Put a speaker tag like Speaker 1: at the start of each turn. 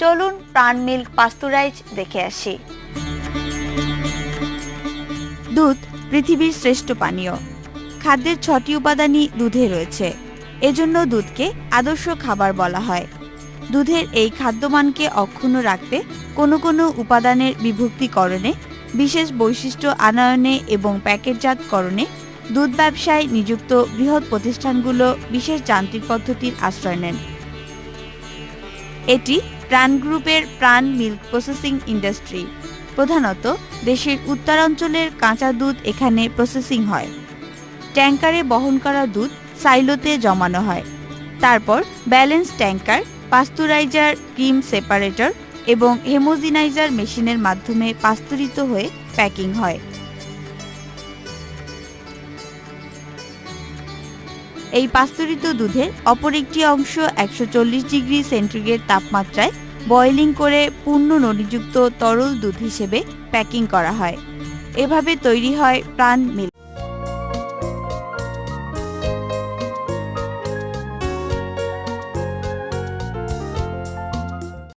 Speaker 1: চলুন প্রাণ milk pasteurise দেখে আসি। দুধ পৃথিবীর শ্রেষ্ঠ পানীয়। খাদ্যের ছটি উপাদানই দুধে রয়েছে। এজন্য দুধকে আদর্শ খাবার বলা হয়। দুধের এই খাদ্যমানকে অক্ষুণ্ণ রাখতে কোনো কোনো উপাদানের বিভক্তিকরণে, বিশেষ বৈশিষ্ট্য আনয়নে এবং প্যাকেটজাতকরণে দুধ ব্যবসায় নিযুক্ত বৃহৎ প্রতিষ্ঠানগুলো বিশেষ যান্ত্রিক পদ্ধতির আশ্রয় নেন। এটি প্রাণ গ্রুপের প্রাণ মিল্ক প্রসেসিং ইন্ডাস্ট্রি। প্রধানত দেশের উত্তরাঞ্চলের কাঁচা দুধ এখানে প্রসেসিং হয়। ট্যাঙ্কারে বহন করা দুধ সাইলোতে জমানো হয়। তারপর balance tanker pasteuriser, cream separator এবং হেমোজিনাইজার মেশিনের মাধ্যমে পাস্তুরিত হয়ে প্যাকিং হয়। এই পাস্তুরিত দুধের অপর একটি অংশ একশো চল্লিশ ডিগ্রি সেন্টিগ্রেড তাপমাত্রায় বয়েলিং করে পূর্ণ ননিযুক্ত তরল দুধ হিসেবে প্যাকিং করা হয়। এভাবে তৈরি হয় প্রাণ মিল্ক